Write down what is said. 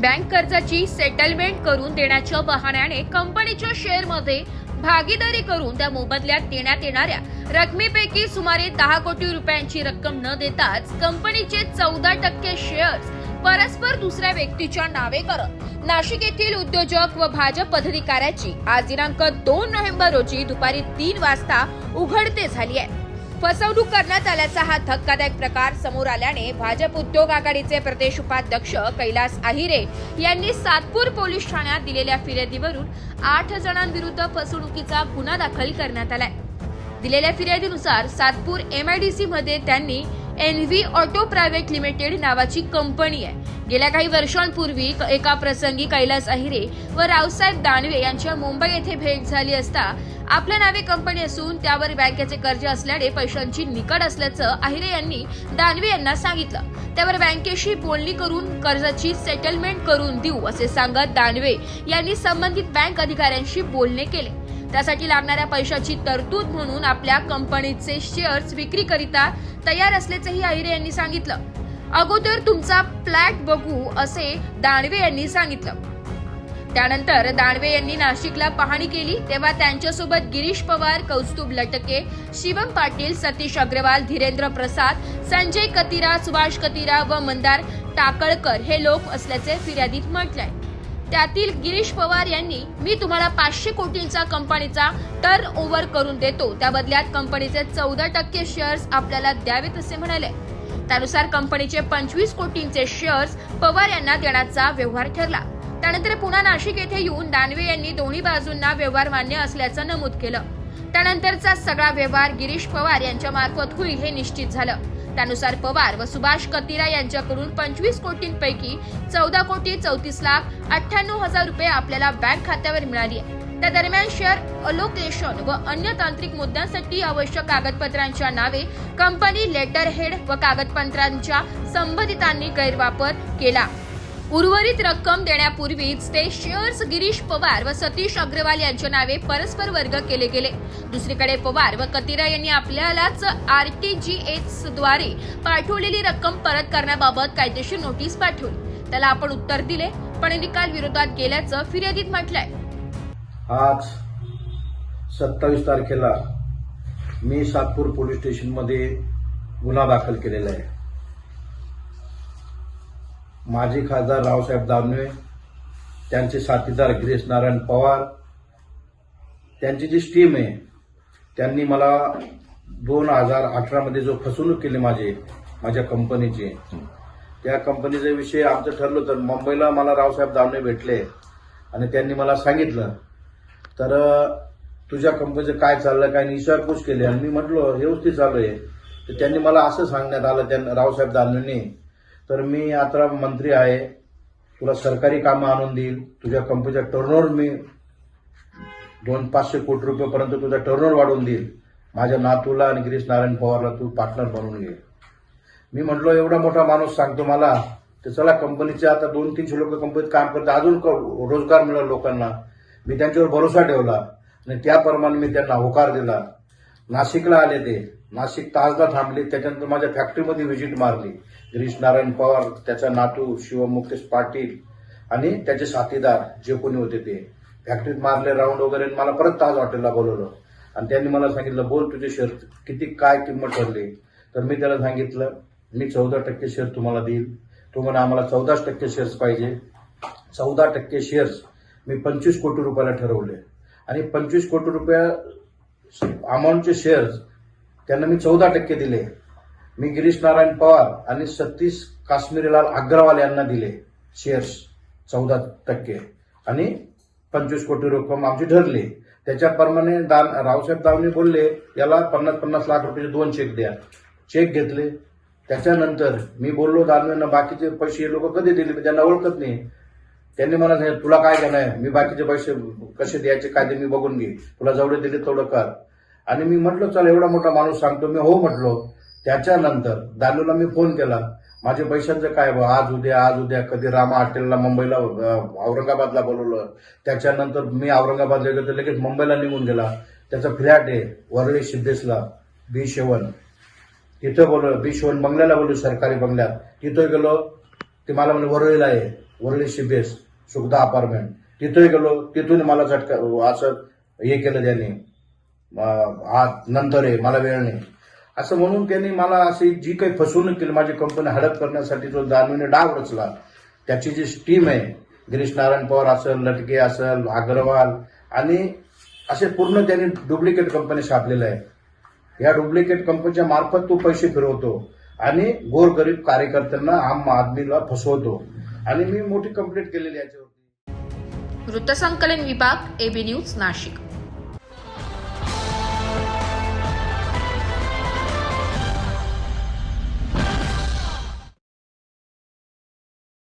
Bank कर्जाची settlement करून देण्याच्या बहाण्याने कंपनीच्या शेअरमध्ये भागीदारी करून त्या मोबदल्यात देण्यात येणाऱ्या रकमेपैकी सुमारे दहा कोटी रुपयांची रक्कम न देताच कंपनीचे चौदा टक्के शेअर्स परस्पर दुसऱ्या व्यक्तीच्या नावे करत नाशिक येथील उद्योजक व भाजप पदाधिकाऱ्याची आज दिनांक दोन नोव्हेंबर रोजी दुपारी तीन वाजता उघडते झाली आहे. फसवणूक करण्यात आल्याचा हा धक्कादायक प्रकार समोर आल्याने भाजप उद्योग आघाडीचे प्रदेश उपाध्यक्ष कैलास आहिरे यांनी सातपूर पोलीस ठाण्यात दिलेल्या फिर्यादीवरून आठ जणांविरुद्ध फसवणुकीचा गुन्हा दाखल करण्यात आलाय. दिलेल्या फिर्यादीनुसार सातपूर एमआयडीसी मध्ये त्यांनी एनव्ही ऑटो प्रायव्हेट लिमिटेड नावाची कंपनी आहे. गेल्या काही वर्षांपूर्वी एका प्रसंगी कैलास अहिरे व रावसाहेब दानवे यांच्या मुंबई येथे भेट झाली असता आपल्या नावे कंपनी असून त्यावर बँकेचे कर्ज असल्याने पैशांची निकड असल्याचं अहिरे यांनी दानवे यांना सांगितलं. त्यावर बँकेशी बोलणी करून कर्जाची सेटलमेंट करून देऊ असे सांगत दानवे यांनी संबंधित बँक अधिकाऱ्यांशी बोलणे केले. त्यासाठी लागणाऱ्या पैशाची तरतूद म्हणून आपल्या कंपनीचे शेअर्स विक्रीकरिता तयार असल्याचंही अहिरे यांनी सांगितलं. अगोदर तुमचा फ्लॅट बघू असे दानवे यांनी सांगितलं. त्यानंतर दानवे यांनी नाशिकला पाहणी केली तेव्हा त्यांच्यासोबत गिरीश पवार कौस्तुभ लटके शिवम पाटील सतीश अग्रवाल धीरेंद्र प्रसाद संजय कतिरा सुभाष कतिरा व मंदार टाकळकर हे लोक असल्याचे फिर्यादीत म्हटलंय. त्यातील गिरीश पवार यांनी मी तुम्हाला पाचशे कोटींचा कंपनीचा टर्न ओव्हर करून देतो. त्या बदल्यात कंपनीचे चौदा टक्के शेअर्स आपल्याला द्यावेत असे म्हणाले. त्यानुसार कंपनीचे पंचवीस कोटींचे शेअर्स पवार यांना देण्याचा व्यवहार ठरला. त्यानंतर पुन्हा नाशिक येथे येऊन दानवे यांनी दोन्ही बाजूंना व्यवहार मान्य असल्याचं नमूद केलं. त्यानंतरचा सगळा व्यवहार गिरीश पवार यांच्या मार्फत होईल हे निश्चित झालं. त्यानुसार पवार व सुभाष कतिरा यांच्याकडून पंचवीस कोटींपैकी चौदा कोटी चौतीस लाख अठ्ठ्याण्णव हजार रुपये आपल्याला बँक खात्यावर मिळाली आहे. त्या दरम्यान शेअर अलोकेशन व अन्य तांत्रिक मुद्द्यांसाठी आवश्यक कागदपत्रांच्या नावे कंपनी लेटर हेड व कागदपत्रांच्या संबंधितांनी गैरवापर केला. उर्वरित रक्कम देण्यापूर्वीच ते शेअर्स गिरीश पवार व सतीश अग्रवाल यांच्या नावे परस्पर वर्ग केले गेले. दुसरीकडे पवार व कतिरा यांनी आपल्यालाच आर टी जी द्वारे पाठवलेली रक्कम परत करण्याबाबत कायदेशीर नोटीस पाठवली. त्याला आपण उत्तर दिले पण निकाल विरोधात गेल्याचं फिर्यादीत म्हटलंय. आज सत्तावीस तारखेला मी सातपूर पोलीस स्टेशनमध्ये गुन्हा दाखल केलेला आहे. माजी खासदार रावसाहेब दानवे त्यांचे साथीदार गिरीश नारायण पवार त्यांची जी स्टीम आहे त्यांनी मला दोन हजार अठरामध्ये जो फसवणूक केली माझी माझ्या कंपनीची त्या कंपनीचा विषय आमचं ठरलं तर मुंबईला मला रावसाहेब दानवे भेटले आणि त्यांनी मला सांगितलं तर तुझ्या कंपनीचं काय चाललं काय विचारपूस केली. आणि मी म्हटलो व्यवस्थित चालू आहे. तर त्यांनी मला असं सांगण्यात आलं त्यांना रावसाहेब दानवेंनी. तर मी आता मंत्री आहे. तुला सरकारी कामं आणून देईल. तुझ्या कंपनीचा टर्नओव्हर मी दोन पाचशे कोटी रुपयेपर्यंत तुझा टर्नओव्हर वाढवून देईल. माझ्या नातूला आणि गिरीश नारायण पवारला तू पार्टनर बनवून घे. मी म्हटलो एवढा मोठा माणूस सांगतो मला तर चला कंपनीचे आता दोन तीनशे लोक कंपनीत काम करतात. अजून क- रोजगार मिळेल लोकांना. मी त्यांच्यावर भरोसा ठेवला आणि त्याप्रमाणे मी त्यांना होकार दिला. नाशिकला आले ते. नाशिक तासदा थांबले त्याच्यानंतर माझ्या फॅक्टरीमध्ये व्हिजिट मारली. गिरीश नारायण पवार त्याचा नातू शिवमुक्तेश पाटील आणि त्याचे साथीदार जे कोणी होते ते. फॅक्टरीत मारले राऊंड वगैरे आणि मला परत ताज हॉटेलला बोलवलं. आणि त्यांनी मला सांगितलं बोल तुझे शेअर किती काय किंमत ठरली? तर मी त्याला सांगितलं मी चौदा टक्के शेअर तुम्हाला देईल. तो म्हणा आम्हाला चौदाच टक्के शेअर्स पाहिजे. चौदा टक्के शेअर्स मी पंचवीस कोटी रुपयाला ठरवले. आणि पंचवीस कोटी रुपया अमाऊंटचे शेअर्स त्यांना मी चौदा टक्के दिले. मी गिरीश नारायण पवार आणि सतीश काश्मीरीलाल अग्रवाल यांना दिले शेअर्स चौदा टक्के. आणि पंचवीस कोटी रक्कम आमची ठरली. त्याच्याप्रमाणे दान रावसाहेब दावणे बोलले याला पन्नास पन्नास लाख रुपयाचे दोन चेक द्या. चेक घेतले. त्याच्यानंतर मी बोललो दानवेंना बाकीचे पैसे हे लोक कधी दिले? मी त्यांना ओळखत नाही. त्यांनी मला सांगितलं तुला काय घेणं मी बाकीचे पैसे कसे द्यायचे काय ते मी बघून घे तुला जेवढे दिले तेवढं कर. आणि मी म्हटलं चल एवढा मोठा माणूस सांगतो. मी हो म्हटलो. त्याच्यानंतर दानूला मी फोन केला. माझ्या पैशांचं काय बा? आज उद्या आज उद्या. कधी रामा हॉटेलला मुंबईला औरंगाबादला बोलवलं. त्याच्यानंतर मी औरंगाबादला गेलो तर लगेच मुंबईला निघून गेला. त्याचा फ्लॅट आहे वरळी सिद्धेशला बी शेवन. तिथं बोललो बी शेवन बंगल्याला बोललो सरकारी बंगल्यात. तिथं गेलो ते मला म्हणे वरळीला आहे वरळी सिद्धेश. सुखदा अपार्टमेंट तिथंही गेलो तिथून मला झटका असं हे केलं त्याने. आत नंतर आहे मला वेळ नाही. असं म्हणून त्यांनी मला अशी जी काही फसवणूक केली माझी कंपनी हडप करण्यासाठी जो दानवीने डाव रचला त्याची जी टीम आहे गिरीश नारायण पवार असेल लटके असेल अग्रवाल आणि असे पूर्ण त्यांनी डुप्लिकेट कंपनी छापलेल्या आहे. या डुप्लिकेट कंपनीच्या मार्फत तो पैसे फिरवतो आणि गोरगरीब कार्यकर्त्यांना आम आदमीला फसवतो. आणि मी मोठी कंप्लेंट केलेली आहे याच्यावरती. वृत्तसंकलन विभाग एबी न्यूज नाशिक.